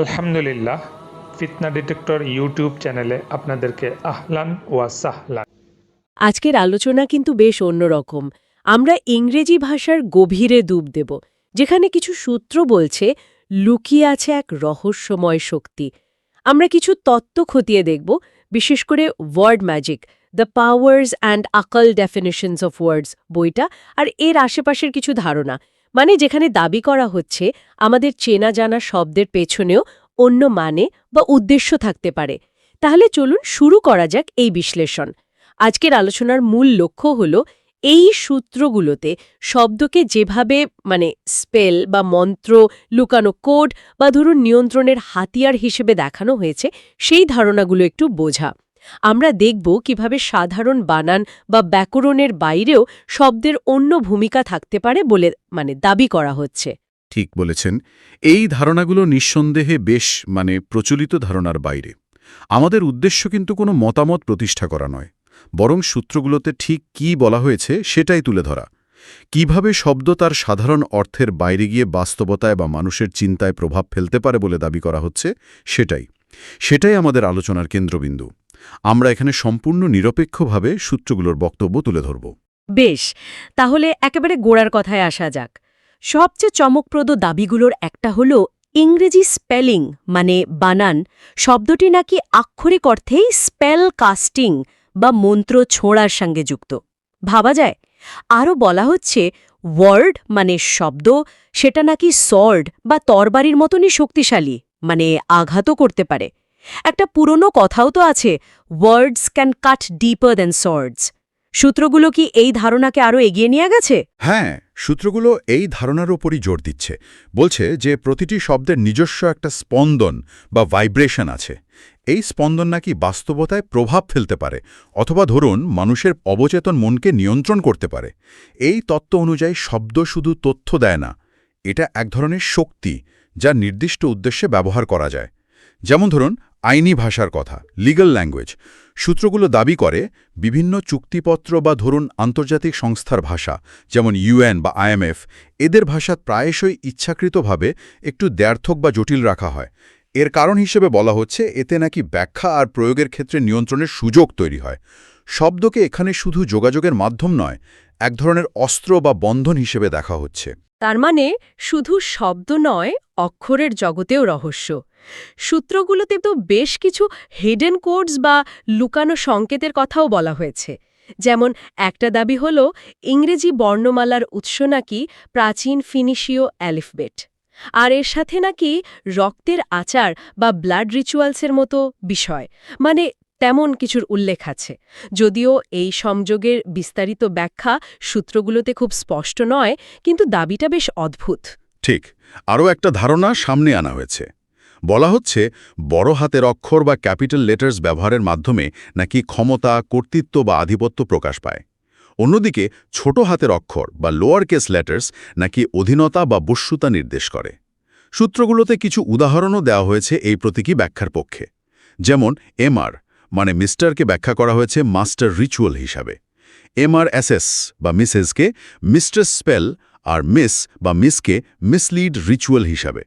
আলহামদুলিল্লাহ, ফিতনা detector YouTube চ্যানেলে আপনাদেরকে আহলান ওয়া সাহলান। আজকের আলোচনা কিন্তু বেশ অন্যরকম। আমরা ইংরেজি ভাষার গভীরে ডুব দেব, যেখানে কিছু সূত্র বলছে লুকিয়ে আছে এক রহস্যময় শক্তি। আমরা কিছু তত্ত্ব খতিয়ে দেখব, বিশেষ করে word magic, the powers and আকল ডেফিনেশনস অফ ওয়ার্ডস বইটা আর এর আশেপাশের কিছু ধারণা। মানে যেখানে দাবি করা হচ্ছে, আমাদের চেনা জানা শব্দের পেছনেও অন্য মানে বা উদ্দেশ্য থাকতে পারে। তাহলে চলুন শুরু করা যাক এই বিশ্লেষণ। আজকের আলোচনার মূল লক্ষ্য হল, এই সূত্রগুলোতে শব্দকে যেভাবে মানে স্পেল বা মন্ত্র, লুকানো কোড বা ধরুন নিয়ন্ত্রণের হাতিয়ার হিসেবে দেখানো হয়েছে, সেই ধারণাগুলো একটু বোঝা। আমরা দেখব কীভাবে সাধারণ বানান বা ব্যাকরণের বাইরেও শব্দের অন্য ভূমিকা থাকতে পারে বলে মানে দাবি করা হচ্ছে। ঠিক বলেছেন। এই ধারণাগুলো নিঃসন্দেহে বেশ মানে প্রচলিত ধারণার বাইরে। আমাদের উদ্দেশ্য কিন্তু কোনো মতামত প্রতিষ্ঠা করা নয়। বরং সূত্রগুলোতে ঠিক কি বলা হয়েছে সেটাই তুলে ধরা। কীভাবে শব্দ তার সাধারণ অর্থের বাইরে গিয়ে বাস্তবতায় বা মানুষের চিন্তায় প্রভাব ফেলতে পারে বলে দাবি করা হচ্ছে সেটাই। সেটাই আমাদের আলোচনার কেন্দ্রবিন্দু। আমরা এখানে সম্পূর্ণ নিরপেক্ষভাবে সূত্রগুলোর বক্তব্য তুলে ধরব। বেশ, তাহলে একেবারে গোড়ার কথায় আসা যাক। সবচেয়ে চমকপ্রদ দাবিগুলোর একটা হল ইংরেজি স্পেলিং মানে বানান, শব্দটি নাকি আক্ষরিক অর্থেই স্পেল কাস্টিং বা মন্ত্র ছোঁড়ার সঙ্গে যুক্ত। ভাবা যায়, আরও বলা হচ্ছে ওয়ার্ড মানে শব্দ, সেটা নাকি সর্ড বা তরবারির মতনই শক্তিশালী মানে আঘাতও করতে পারে। একটা পুরনো কথাও তো আছে words can cut deeper than swords সূত্রগুলো কি এই ধারণাকে আরও এগিয়ে নিয়ে গেছে? হ্যাঁ সূত্রগুলো এই ধারণার ওপরই জোর দিচ্ছে। বলছে যে প্রতিটি শব্দের নিজস্ব একটা স্পন্দন বা ভাইব্রেশন আছে। এই স্পন্দন নাকি বাস্তবতায় প্রভাব ফেলতে পারে, অথবা ধরুন মানুষের অবচেতন মনকে নিয়ন্ত্রণ করতে পারে। এই তত্ত্ব অনুযায়ী শব্দ শুধু তথ্য দেয় না, এটা এক ধরনের শক্তি যা নির্দিষ্ট উদ্দেশ্যে ব্যবহার করা যায়। যেমন ধরুন আইনি ভাষার কথা লিগ্যাল ল্যাঙ্গুয়েজ সূত্রগুলো দাবি করে, বিভিন্ন চুক্তিপত্র বা ধরুন আন্তর্জাতিক সংস্থার ভাষা, যেমন ইউএন বা আইএমএফ, এদের ভাষা প্রায়শই ইচ্ছাকৃতভাবে একটু দ্ব্যর্থক বা জটিল রাখা হয়। এর কারণ হিসেবে বলা হচ্ছে, এতে নাকি ব্যাখ্যা আর প্রয়োগের ক্ষেত্রে নিয়ন্ত্রণের সুযোগ তৈরি হয়। শব্দকে এখানে শুধু যোগাযোগের মাধ্যম নয়, এক ধরনের অস্ত্র বা বন্ধন হিসেবে দেখা হচ্ছে। তার মানে শুধু শব্দ নয়, অক্ষরের জগতেও রহস্য। সূত্রগুলোতে তো বেশ কিছু হিডেন কোডস বা লুকানো সংকেতের কথাও বলা হয়েছে। যেমন, একটা দাবি হল, ইংরেজি বর্ণমালার উৎস নাকি প্রাচীন ফিনিশীয় অ্যালিফবেট। আর এর সাথে নাকি রক্তের আচার বা ব্লাড রিচুয়ালসের মতো বিষয়। মানে তেমন কিছুর উল্লেখ আছে। যদিও এই সংযোগের বিস্তারিত ব্যাখ্যা সূত্রগুলোতে খুব স্পষ্ট নয়, কিন্তু দাবিটা বেশ অদ্ভুত। ঠিক। আরও একটা ধারণা সামনে আনা হয়েছে। বলা হচ্ছে, বড় হাতের অক্ষর বা ক্যাপিটাল লেটার্স ব্যবহারের মাধ্যমে নাকি ক্ষমতা, কর্তৃত্ব বা আধিপত্য প্রকাশ পায়। অন্যদিকে, ছোট হাতের অক্ষর বা লোয়ার কেস লেটার্স নাকি অধীনতা বা বস্যুতা নির্দেশ করে। সূত্রগুলোতে কিছু উদাহরণও দেওয়া হয়েছে এই প্রতীকী ব্যাখ্যার পক্ষে। যেমন এমআর মানে মিস্টারকে ব্যাখ্যা করা হয়েছে মাস্টার রিচুয়াল হিসাবে। এমআরএসএস বা মিসেসকে মিস্টার স্পেল আর মিস বা মিসকে মিসলিড রিচুয়াল হিসাবে।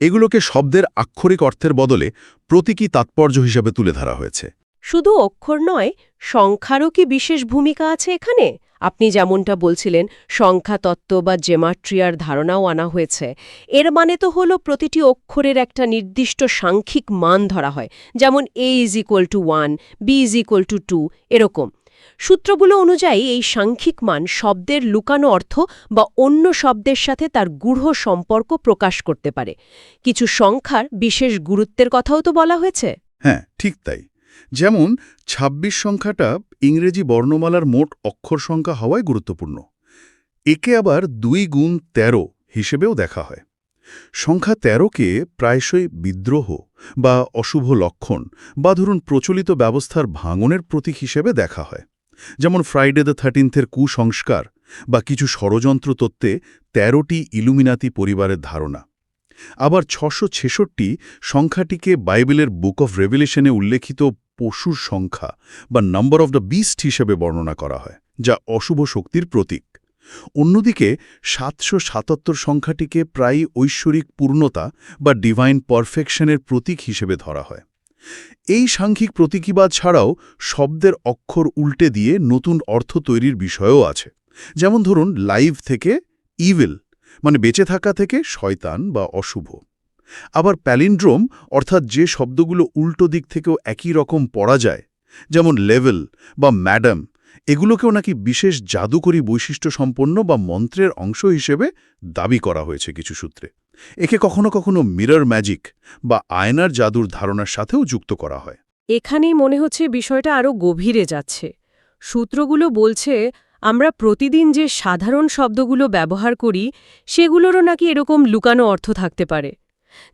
এগুলোকে শব্দের আক্ষরিক অর্থের বদলে প্রতীকী তাৎপর্য হিসাবে তুলে ধরা হয়েছে। শুধু অক্ষর নয়, সংখ্যারও কি বিশেষ ভূমিকা আছে এখানে? আপনি যেমনটা বলছিলেন সংখ্যা তত্ত্ব বা জেমাট্রিয়ার ধারণাও আনা হয়েছে। এর মানে তো হলো প্রতিটি অক্ষরের একটা নির্দিষ্ট সাংখ্যিক মান ধরা হয়, যেমন A is equal to one B is equal to to এরকম। সূত্রগুলো অনুযায়ী, এই সাংখ্যিক মান শব্দের লুকানো অর্থ বা অন্য শব্দের সাথে তার গূঢ় সম্পর্ক প্রকাশ করতে পারে। কিছু সংখ্যার বিশেষ গুরুত্বের কথাও তো বলা হয়েছে। হ্যাঁ ঠিক তাই। যেমন ২৬ সংখ্যাটা ইংরেজি বর্ণমালার মোট অক্ষর সংখ্যা হওয়ায় গুরুত্বপূর্ণ। একে আবার দুই গুণ ১৩ হিসেবেও দেখা হয়। সংখ্যা ১৩কে প্রায়শই বিদ্রোহ বা অশুভ লক্ষণ বা ধরুন প্রচলিত ব্যবস্থার ভাঙনের প্রতীক হিসেবে দেখা হয়। যেমন ফ্রাইডে দ্য থার্টিনথের কুসংস্কার বা কিছু ষড়যন্ত্র তত্ত্বে ১৩টি ইলুমিনাতি পরিবারের ধারণা। আবার ছশো সংখ্যাটিকে বাইবেলের বুক অফ রেভিলেশনে উল্লেখিত পশুর সংখ্যা বা নাম্বার অফ দ্য বিস্ট হিসেবে বর্ণনা করা হয়, যা অশুভ শক্তির প্রতীক। অন্যদিকে, সাতশো সাতাত্তর সংখ্যাটিকে প্রায় ঐশ্বরিক পূর্ণতা বা ডিভাইন পারফেকশনের প্রতীক হিসেবে ধরা হয়। এই সাংখ্যিক প্রতীকীবাদ ছাড়াও শব্দের অক্ষর উল্টে দিয়ে নতুন অর্থ তৈরির বিষয়ও আছে। যেমন ধরুন লাইভ থেকে ইভিল মানে বেঁচে থাকা থেকে শয়তান বা অশুভ। আবার প্যালিন্ড্রোম অর্থাৎ যে শব্দগুলো উল্টো দিক থেকেও একই রকম পড়া যায়, যেমন লেভেল বা ম্যাডাম এগুলোকেও নাকি বিশেষ জাদুকরী বৈশিষ্ট্য সম্পন্ন বা মন্ত্রের অংশ হিসেবে দাবি করা হয়েছে কিছু সূত্রে। একে কখনো কখনো মিরর ম্যাজিক বা আয়নার জাদুর ধারণার সাথেও যুক্ত করা হয়। এখানেই মনে হচ্ছে বিষয়টা আরও গভীরে যাচ্ছে। সূত্রগুলো বলছে, আমরা প্রতিদিন যে সাধারণ শব্দগুলো ব্যবহার করি, সেগুলোরও নাকি এরকম লুকানো অর্থ থাকতে পারে।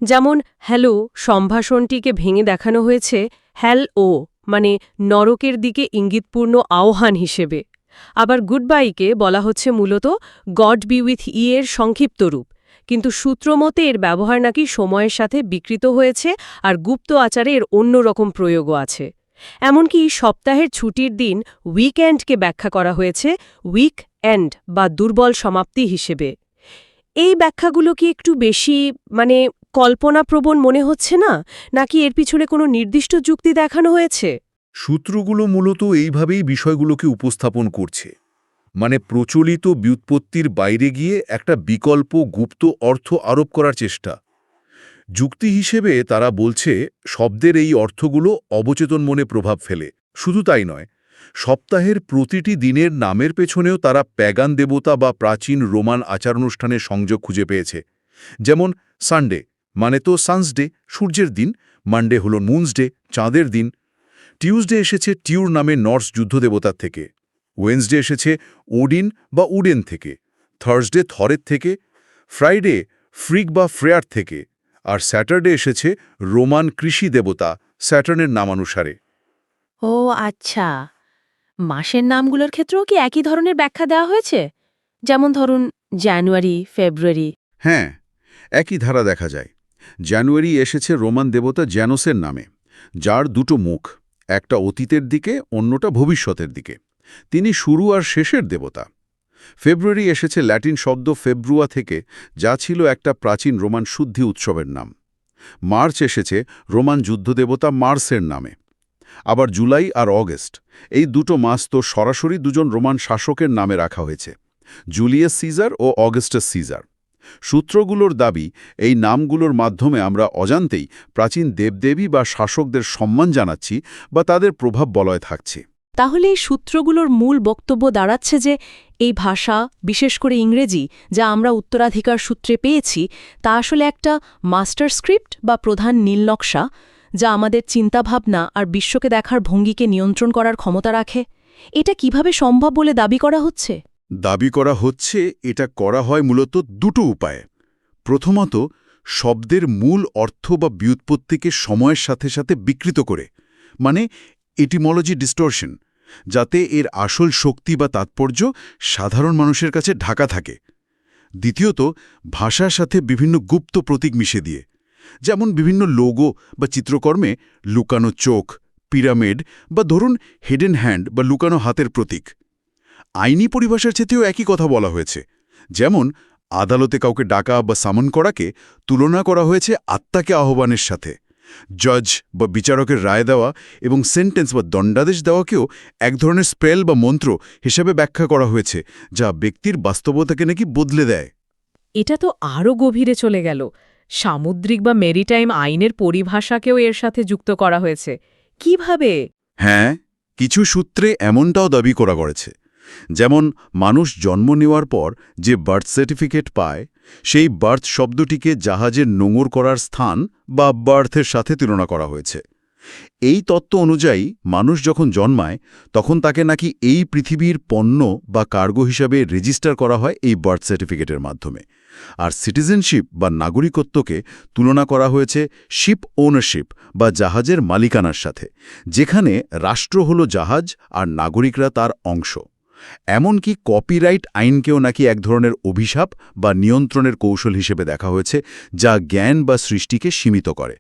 যেমন, হ্যালো, সম্ভাষণটিকে ভেঙে দেখানো হয়েছে হ্যাল ও মানে নরকের দিকে ইঙ্গিতপূর্ণ আহ্বান হিসেবে। আবার গুড বাইকে বলা হচ্ছে মূলত গড বি উইথ ই এর সংক্ষিপ্ত রূপ। কিন্তু সূত্রমতে এর ব্যবহার নাকি সময়ের সাথে বিকৃত হয়েছে আর গুপ্ত আচারে এর অন্য রকম প্রয়োগও আছে। এমনকি সপ্তাহের ছুটির দিন উইকএন্ডকে ব্যাখ্যা করা হয়েছে উইক এন্ড বা দুর্বল সমাপ্তি হিসেবে। এই ব্যাখ্যাগুলো কি একটু বেশি মানে কল্পনাপ্রবণ মনে হচ্ছে না? নাকি এর পিছনে কোনো নির্দিষ্ট যুক্তি দেখানো হয়েছে? সূত্রগুলো মূলত এইভাবেই বিষয়গুলোকে উপস্থাপন করছে। মানে প্রচলিত ব্যুৎপত্তির বাইরে গিয়ে একটা বিকল্প গুপ্ত অর্থ আরোপ করার চেষ্টা। যুক্তি হিসেবে তারা বলছে, শব্দের এই অর্থগুলো অবচেতন মনে প্রভাব ফেলে। শুধু তাই নয়, সপ্তাহের প্রতিটি দিনের নামের পেছনেও তারা প্যাগান দেবতা বা প্রাচীন রোমান আচারানুষ্ঠানের সংযোগ খুঁজে পেয়েছে। যেমন, সানডে মানে তো সানসডে সূর্যের দিন মানডে হল মুন্সডে চাঁদের দিন। টিউসডে এসেছে টিউর নামে নর্স যুদ্ধদেবতার থেকে। ওয়েন্সডে এসেছে ওডিন বা উডেন থেকে। থার্সডে থরের থেকে। ফ্রাইডে ফ্রিক বা ফ্রেয়ার থেকে। আর স্যাটারডে এসেছে রোমান কৃষি দেবতা স্যাটার্নের নামানুসারে। ও আচ্ছা। মাসের নামগুলোর ক্ষেত্রেও কি একই ধরনের ব্যাখ্যা দেওয়া হয়েছে? যেমন ধরুন জানুয়ারি ফেব্রুয়ারি। হ্যাঁ একই ধারা দেখা যায়। জানুয়ারি এসেছে রোমান দেবতা জ্যানোসের নামে, যার দুটো মুখ, একটা অতীতের দিকে, অন্যটা ভবিষ্যতের দিকে। তিনি শুরু আর শেষের দেবতা। ফেব্রুয়ারি এসেছে ল্যাটিন শব্দ ফেব্রুয়া থেকে, যা ছিল একটা প্রাচীন রোমান শুদ্ধি উৎসবের নাম। মার্চ এসেছে রোমান যুদ্ধদেবতা মার্সের নামে। আবার জুলাই আর অগস্ট, এই দুটো মাস তো সরাসরি দুজন রোমান শাসকের নামে রাখা হয়েছে, জুলিয়াস সিজার ও অগস্টাস সিজার। সূত্রগুলোর দাবি, এই নামগুলোর মাধ্যমে আমরা অজান্তেই প্রাচীন দেবদেবী বা শাসকদের সম্মান জানাচ্ছি বা তাদের প্রভাব বলয় থাকছে। তাহলে এই সূত্রগুলোর মূল বক্তব্য দাঁড়াচ্ছে যে, এই ভাষা, বিশেষ করে ইংরেজি, যা আমরা উত্তরাধিকার সূত্রে পেয়েছি, তা আসলে একটা মাস্টার স্ক্রিপ্ট বা প্রধান নীলনকশা যা আমাদের চিন্তাভাবনা আর বিশ্বকে দেখার ভঙ্গিকে নিয়ন্ত্রণ করার ক্ষমতা রাখে? এটা কীভাবে সম্ভব বলে দাবি করা হচ্ছে? দাবি করা হচ্ছে এটা করা হয় মূলত দুটো উপায়ে। প্রথমত, শব্দের মূল অর্থ বা ব্যুৎপত্তিকে সময়ের সাথে সাথে বিকৃত করে মানে এটিমোলজি ডিস্টর্শন, যাতে এর আসল শক্তি বা তাৎপর্য সাধারণ মানুষের কাছে ঢাকা থাকে। দ্বিতীয়ত, ভাষার সাথে বিভিন্ন গুপ্ত প্রতীক মিশে দিয়ে, যেমন বিভিন্ন লোগো বা চিত্রকর্মে লুকানো চোখ, পিরামিড বা ধরুন হেডেন হ্যান্ড বা লুকানো হাতের প্রতীক। আইনি পরিভাষার চেতেও একই কথা বলা হয়েছে। যেমন আদালতে কাউকে ডাকা বা সামন করাকে তুলনা করা হয়েছে আত্মাকে আহ্বানের সাথে। জজ বা বিচারকের রায় দেওয়া এবং সেন্টেন্স বা দণ্ডাদেশ দেওয়াকেও এক ধরনের স্পেল বা মন্ত্র হিসেবে ব্যাখ্যা করা হয়েছে যা ব্যক্তির বাস্তবতাকে নাকি বদলে দেয়। এটা তো আরও গভীরে চলে গেল। সামুদ্রিক বা মেরিটাইম আইনের পরিভাষাকেও এর সাথে যুক্ত করা হয়েছে। কীভাবে? হ্যাঁ কিছু সূত্রে এমনটাও দাবি করা করেছে। যেমন মানুষ জন্ম নেওয়ার পর যে বার্থ সার্টিফিকেট পায়, সেই বার্থ শব্দটিকে জাহাজের নোঙর করার স্থান বা বার্থের সাথে তুলনা করা হয়েছে। এই তত্ত্ব অনুযায়ী মানুষ যখন জন্মায়, তখন তাকে নাকি এই পৃথিবীর পণ্য বা কার্গো হিসাবে রেজিস্টার করা হয় এই বার্থ সার্টিফিকেটের মাধ্যমে। আর সিটিজেনশিপ বা নাগরিকত্বকে তুলনা করা হয়েছে শিপ ওনারশিপ বা জাহাজের মালিকানার সাথে, যেখানে রাষ্ট্র হল জাহাজ আর নাগরিকরা তার অংশ। এমনকি কপিরাইট আইনকেও নাকি এক ধরনের অভিশাপ বা নিয়ন্ত্রণের কৌশল হিসেবে দেখা হয়েছে, যা জ্ঞান বা সৃষ্টিকে সীমিত করে।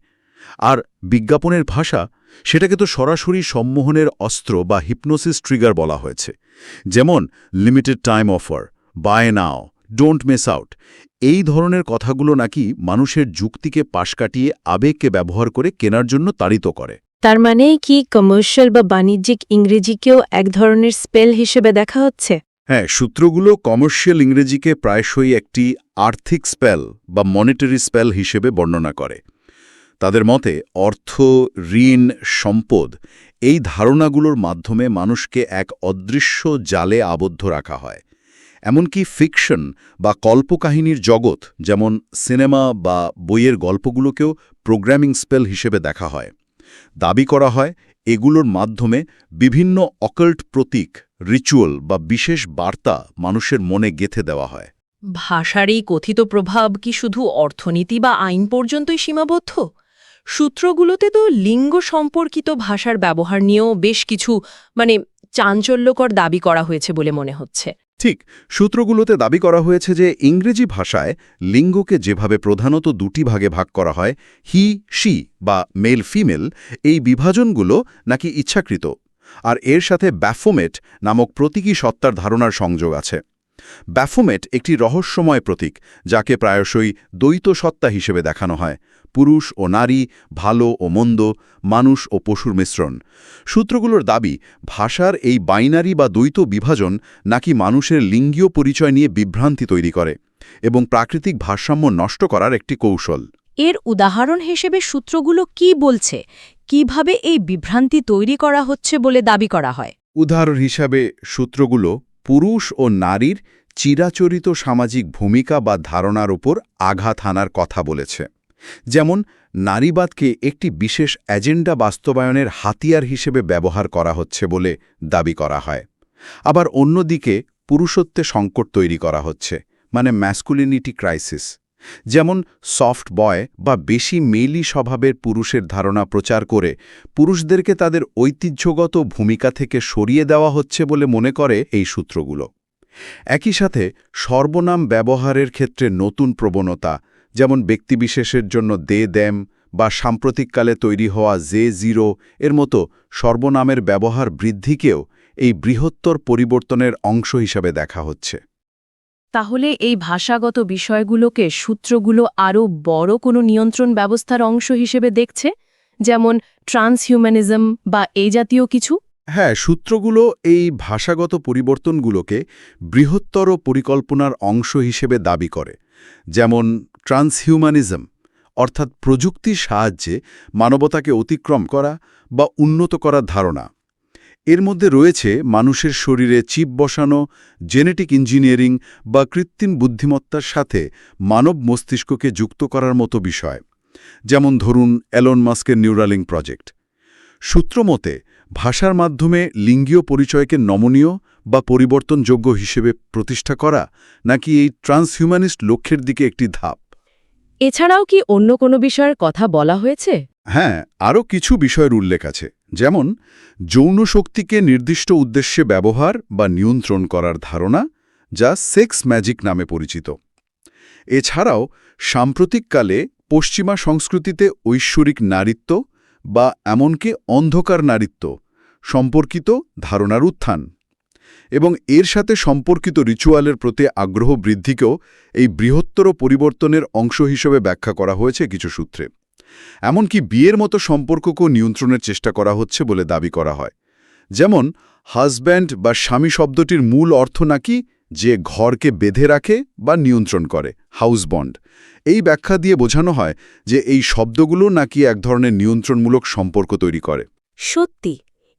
আর বিজ্ঞাপনের ভাষা, সেটাকে তো সরাসরি সম্মোহনের অস্ত্র বা হিপনোসিস ট্রিগার বলা হয়েছে। যেমন limited time offer buy now don't miss out এই ধরনের কথাগুলো নাকি মানুষের যুক্তিকে পাশ কাটিয়ে আবেগকে ব্যবহার করে কেনার জন্য তাড়িত করে। তার মানে কি কমার্শিয়াল বা বাণিজ্যিক ইংরেজিকেও এক ধরনের স্পেল হিসেবে দেখা হচ্ছে? হ্যাঁ সূত্রগুলো কমার্শিয়াল ইংরেজিকে প্রায়শই একটি আর্থিক স্পেল বা মনিটারি স্পেল হিসেবে বর্ণনা করে। তাদের মতে, অর্থ, ঋণ, সম্পদ এই ধারণাগুলোর মাধ্যমে মানুষকে এক অদৃশ্য জালে আবদ্ধ রাখা হয়। এমনকি ফিকশন বা কল্পকাহিনীর জগৎ, যেমন সিনেমা বা বইয়ের গল্পগুলোকেও প্রোগ্রামিং স্পেল হিসেবে দেখা হয়। দাবি করা হয়, এগুলোর মাধ্যমে বিভিন্ন অকাল্ট প্রতীক রিচুয়াল বা বিশেষ বার্তা মানুষের মনে গেথে দেওয়া হয়। ভাষার এই কথিত প্রভাব কি শুধু অর্থনীতি বা আইন পর্যন্তই সীমাবদ্ধ? সূত্রগুলোতে তো লিঙ্গ সম্পর্কিত ভাষার ব্যবহার নিয়েও বেশ কিছু মানে চাঞ্চল্যকর দাবি করা হয়েছে বলে মনে হচ্ছে। ঠিক, সূত্রগুলোতে দাবি করা হয়েছে যে ইংরেজি ভাষায় লিঙ্গকে যেভাবে প্রধানত দুটি ভাগে ভাগ করা হয়, হি, শি বা মেল, ফিমেল, এই বিভাজনগুলো নাকি ইচ্ছাকৃত। আর এর সাথে ব্যাফোমেট নামক প্রতীকী সত্তার ধারণার সংযোগ আছে। ব্যাফোমেট একটি রহস্যময় প্রতীক, যাকে প্রায়শই দ্বৈত সত্তা হিসেবে দেখানো হয়। পুরুষ ও নারী ভালো ও মন্দ মানুষ ও পশুর মিশ্রণ। সূত্রগুলোর দাবি ভাষার এই বাইনারি বা দ্বৈত বিভাজন নাকি মানুষের লিঙ্গীয় পরিচয় নিয়ে বিভ্রান্তি তৈরি করে এবং প্রাকৃতিক ভারসাম্য নষ্ট করার একটি কৌশল। এর উদাহরণ হিসেবে সূত্রগুলো কি বলছে? কীভাবে এই বিভ্রান্তি তৈরি করা হচ্ছে বলে দাবি করা হয়? উদাহরণ হিসাবে সূত্রগুলো পুরুষ ও নারীর চিরাচরিত সামাজিক ভূমিকা বা ধারণার উপর আঘাত হানার কথা বলেছে। যেমন, নারীবাদকে একটি বিশেষ এজেন্ডা বাস্তবায়নের হাতিয়ার হিসেবে ব্যবহার করা হচ্ছে বলে দাবি করা হয়। আবার অন্যদিকে, পুরুষত্বে সংকট তৈরি করা হচ্ছে মানে ম্যাসকুলিনিটি ক্রাইসিস যেমন সফট বয় বা বেশি মেলি স্বভাবের পুরুষের ধারণা প্রচার করে, পুরুষদেরকে তাদের ঐতিহ্যগত ভূমিকা থেকে সরিয়ে দেওয়া হচ্ছে বলে মনে করে এই সূত্রগুলো। একই সাথে, সর্বনাম ব্যবহারের ক্ষেত্রে নতুন প্রবণতা যেমন ব্যক্তিবিশেষের জন্য দে দ্যাম বা সাম্প্রতিককালে তৈরি হওয়া জে জিরো এর মতো সর্বনামের ব্যবহার বৃদ্ধিকেও এই বৃহত্তর পরিবর্তনের অংশ হিসাবে দেখা হচ্ছে। তাহলে এই ভাষাগত বিষয়গুলোকে সূত্রগুলো আরও বড় কোনো নিয়ন্ত্রণ ব্যবস্থার অংশ হিসেবে দেখছে? যেমন ট্রান্সহিউম্যানিজম বা এই জাতীয় কিছু? হ্যাঁ সূত্রগুলো এই ভাষাগত পরিবর্তনগুলোকে বৃহত্তর পরিকল্পনার অংশ হিসেবে দাবি করে। যেমন ট্রান্সহিউম্যানিজম, অর্থাৎ প্রযুক্তির সাহায্যে মানবতাকে অতিক্রম করা বা উন্নত করার ধারণা। এর মধ্যে রয়েছে মানুষের শরীরে চিপ বসানো, জেনেটিক ইঞ্জিনিয়ারিং বা কৃত্রিম বুদ্ধিমত্তার সাথে মানব মস্তিষ্ককে যুক্ত করার মতো বিষয়, যেমন ধরুন এলন মাস্কের নিউরালিং প্রজেক্ট। সূত্রমতে ভাষার মাধ্যমে লিঙ্গীয় পরিচয়কে নমনীয় বা পরিবর্তনযোগ্য হিসেবে প্রতিষ্ঠা করা নাকি এই ট্রান্সহিউম্যানিস্ট লক্ষ্যের দিকে একটি ধাপ? এছাড়াও কি অন্য কোনো বিষয়ের কথা বলা হয়েছে? হ্যাঁ আরও কিছু বিষয়ের উল্লেখ আছে। যেমন, যৌন শক্তিকে নির্দিষ্ট উদ্দেশ্যে ব্যবহার বা নিয়ন্ত্রণ করার ধারণা, যা সেক্স ম্যাজিক নামে পরিচিত। এছাড়াও, সাম্প্রতিককালে পশ্চিমা সংস্কৃতিতে ঐশ্বরিক নারীত্ব বা এমনকি অন্ধকার নারীত্ব সম্পর্কিত ধারণার উত্থান। এবং এর সাথে সম্পর্কিত রিচুয়ালের প্রতি আগ্রহ বৃদ্ধিকেও এই বৃহত্তর পরিবর্তনের অংশ হিসেবে ব্যাখ্যা করা হয়েছে কিছু সূত্রে। এমনকি বিয়ের মতো সম্পর্ককেও নিয়ন্ত্রণের চেষ্টা করা হচ্ছে বলে দাবি করা হয়। যেমন হাজব্যান্ড বা স্বামী শব্দটির মূল অর্থ নাকি যে ঘরকে বেঁধে রাখে বা নিয়ন্ত্রণ করে হাউস বন্ড এই ব্যাখ্যা দিয়ে বোঝানো হয় যে এই শব্দগুলো নাকি এক ধরনের নিয়ন্ত্রণমূলক সম্পর্ক তৈরি করে। সত্যি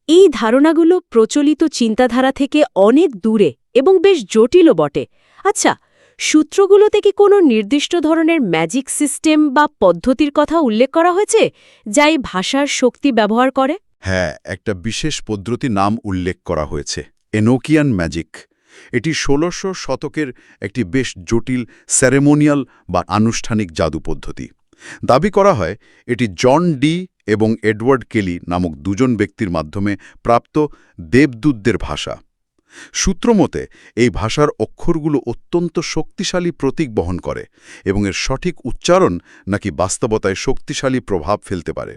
এই ধারণাগুলো প্রচলিত চিন্তাধারা থেকে অনেক দূরে এবং বেশ জটিলও বটে। আচ্ছা সূত্রগুলোতে কি কোনো নির্দিষ্ট ধরনের ম্যাজিক সিস্টেম বা পদ্ধতির কথা উল্লেখ করা হয়েছে, যা এই ভাষার শক্তি ব্যবহার করে? হ্যাঁ একটা বিশেষ পদ্ধতি নাম উল্লেখ করা হয়েছে, এনোকিয়ান ম্যাজিক। এটি ষোলশো শতকের একটি বেশ জটিল স্যারেমোনিয়াল বা আনুষ্ঠানিক জাদু পদ্ধতি। দাবি করা হয়, এটি জন ডি এবং এডওয়ার্ড কেলি নামক দুজন ব্যক্তির মাধ্যমে প্রাপ্ত দেবদূতদের ভাষা। সূত্রমতে এই ভাষার অক্ষরগুলো অত্যন্ত শক্তিশালী প্রতীক বহন করে এবং এর সঠিক উচ্চারণ নাকি বাস্তবতায় শক্তিশালী প্রভাব ফেলতে পারে।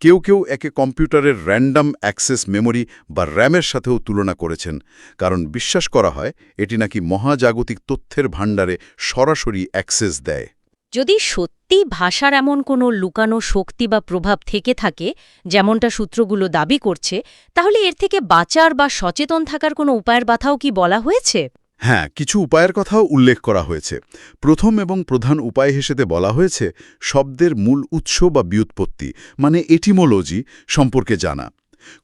কেউ কেউ একে কম্পিউটারের র্যান্ডম অ্যাক্সেস মেমরি বা র্যামের সাথেও তুলনা করেছেন, কারণ বিশ্বাস করা হয় এটি নাকি মহাজাগতিক তথ্যের ভাণ্ডারে সরাসরি অ্যাক্সেস দেয়। যদি সত্যি ভাষার এমন কোনো লুকানো শক্তি বা প্রভাব থেকে থাকে, যেমনটা সূত্রগুলো দাবি করছে, তাহলে এর থেকে বাঁচার বা সচেতন থাকার কোনো উপায়ের কথাও কি বলা হয়েছে? হ্যাঁ কিছু উপায়ের কথাও উল্লেখ করা হয়েছে। প্রথম এবং প্রধান উপায় হিসেবে বলা হয়েছে, শব্দের মূল উৎস বা ব্যুৎপত্তি মানে এটিমোলজি সম্পর্কে জানা।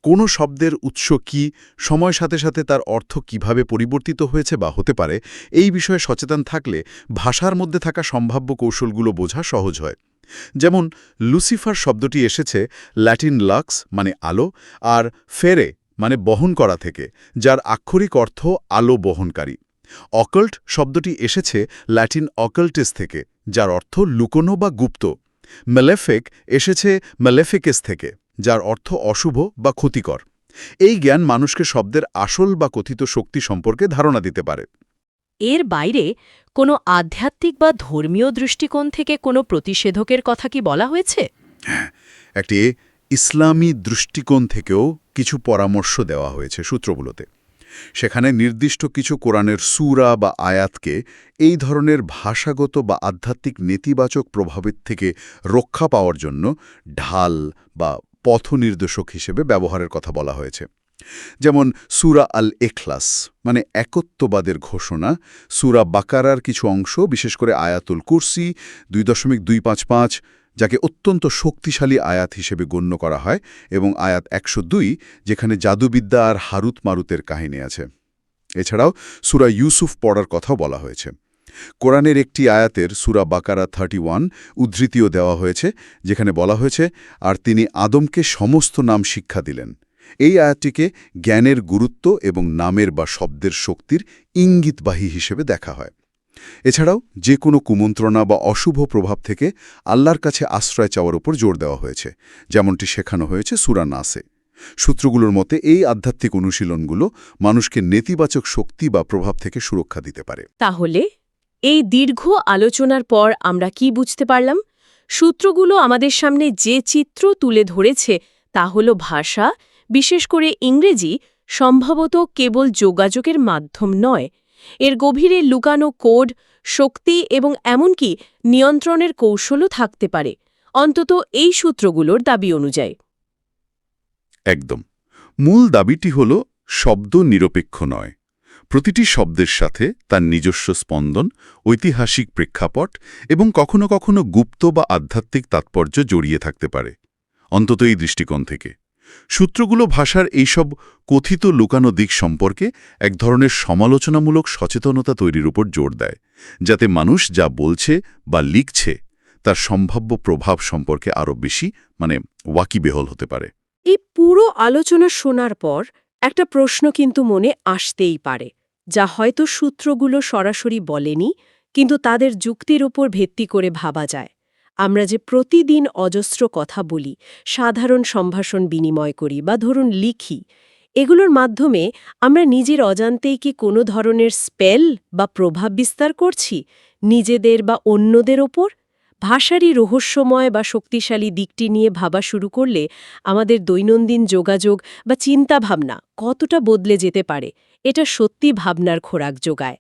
কোনো শব্দের উৎস কি সময় সাথে সাথে তার অর্থ কীভাবে পরিবর্তিত হয়েছে বা হতে পারে, এই বিষয়ে সচেতন থাকলে ভাষার মধ্যে থাকা সম্ভাব্য কৌশলগুলো বোঝা সহজ হয়। যেমন, লুসিফার শব্দটি এসেছে ল্যাটিন লাক্স মানে আলো, আর ফেরে মানে বহন করা থেকে, যার আক্ষরিক অর্থ আলো বহনকারী। অকল্ট শব্দটি এসেছে ল্যাটিন অকাল্টিস থেকে, যার অর্থ লুকোনো বা গুপ্ত। মেলেফেক এসেছে মেলেফিকেস থেকে। যার অর্থ অশুভ বা ক্ষতিকর। এই জ্ঞান মানুষকে শব্দের আসল বা কথিত শক্তি সম্পর্কে ধারণা দিতে পারে। এর বাইরে কোনো আধ্যাত্মিক বা ধর্মীয় দৃষ্টিকোণ থেকে কোনো প্রতিষেধকের কথা কি বলা হয়েছে? হ্যাঁ একটি ইসলামী দৃষ্টিকোণ থেকেও কিছু পরামর্শ দেওয়া হয়েছে সূত্রগুলোতে। সেখানে নির্দিষ্ট কিছু কোরআনের সুরা বা আয়াতকে এই ধরনের ভাষাগত বা আধ্যাত্মিক নেতিবাচক প্রভাবের থেকে রক্ষা পাওয়ার জন্য ঢাল বা পথনির্দেশক হিসেবে ব্যবহারের কথা বলা হয়েছে। যেমন সুরা আল এখলাস মানে একত্ববাদের ঘোষণা, সুরা বাকারার কিছু অংশ, বিশেষ করে আয়াতুল কুরসি, দুই দশমিক দুই পাঁচ পাঁচ, যাকে অত্যন্ত শক্তিশালী আয়াত হিসেবে গণ্য করা হয়, এবং আয়াত একশো দুই, যেখানে জাদুবিদ্যা আর হারুত মারুতের কাহিনী আছে। এছাড়াও সুরা ইউসুফ পড়ার কথাও বলা হয়েছে। কোরআনের একটি আয়াতের সুরা বাকারা থার্টি ওয়ান উদ্ধৃতিও দেওয়া হয়েছে, যেখানে বলা হয়েছে, আর তিনি আদমকে সমস্ত নাম শিক্ষা দিলেন। এই আয়াতটিকে জ্ঞানের গুরুত্ব এবং নামের বা শব্দের শক্তির ইঙ্গিতবাহী হিসেবে দেখা হয়। এছাড়াও যে কোনো কুমন্ত্রণা বা অশুভ প্রভাব থেকে আল্লাহর কাছে আশ্রয় চাওয়ার উপর জোর দেওয়া হয়েছে, যেমনটি শেখানো হয়েছে সুরা নাসে। সূত্রগুলোর মতে, এই আধ্যাত্মিক অনুশীলনগুলো মানুষকে নেতিবাচক শক্তি বা প্রভাব থেকে সুরক্ষা দিতে পারে। তাহলে এই দীর্ঘ আলোচনার পর আমরা কি বুঝতে পারলাম? সূত্রগুলো আমাদের সামনে যে চিত্র তুলে ধরেছে তা হল ভাষা, বিশেষ করে ইংরেজি, সম্ভবত কেবল যোগাযোগের মাধ্যম নয়। এর গভীরে লুকানো কোড, শক্তি এবং এমনকি নিয়ন্ত্রণের কৌশলও থাকতে পারে, অন্তত এই সূত্রগুলোর দাবি অনুযায়ী। একদম। মূল দাবিটি হল শব্দ নিরপেক্ষ নয়। প্রতিটি শব্দের সাথে তার নিজস্ব স্পন্দন, ঐতিহাসিক প্রেক্ষাপট এবং কখনো কখনো গুপ্ত বা আধ্যাত্মিক তাৎপর্য জড়িয়ে থাকতে পারে, অন্তত এই দৃষ্টিকোণ থেকে। সূত্রগুলো ভাষার এইসব কথিত লুকানো দিক সম্পর্কে এক ধরনের সমালোচনামূলক সচেতনতা তৈরির উপর জোর দেয়, যাতে মানুষ যা বলছে বা লিখছে তার সম্ভাব্য প্রভাব সম্পর্কে আরও বেশি মানে ওয়াকিবেহল হতে পারে। এই পুরো আলোচনা শোনার পর একটা প্রশ্ন কিন্তু মনে আসতেই পারে। যা হয়তো সূত্রগুলো সরাসরি বলেনি, কিন্তু তাদের যুক্তির উপর ভিত্তি করে ভাবা যায়। আমরা যে প্রতিদিন অজস্র কথা বলি, সাধারণ সম্ভাষণ বিনিময় করি বা ধরুন লিখি, এগুলোর মাধ্যমে আমরা নিজের অজান্তেই কি কোনো ধরনের স্পেল বা প্রভাব বিস্তার করছি? নিজেদের বা অন্যদের ওপর? ভাষারই রহস্যময় বা শক্তিশালী দিকটি নিয়ে ভাবা শুরু করলে আমাদের দৈনন্দিন যোগাযোগ বা চিন্তাভাবনা কতটা বদলে যেতে পারে? এটা সত্যি ভাবনার খোরাক যোগায়।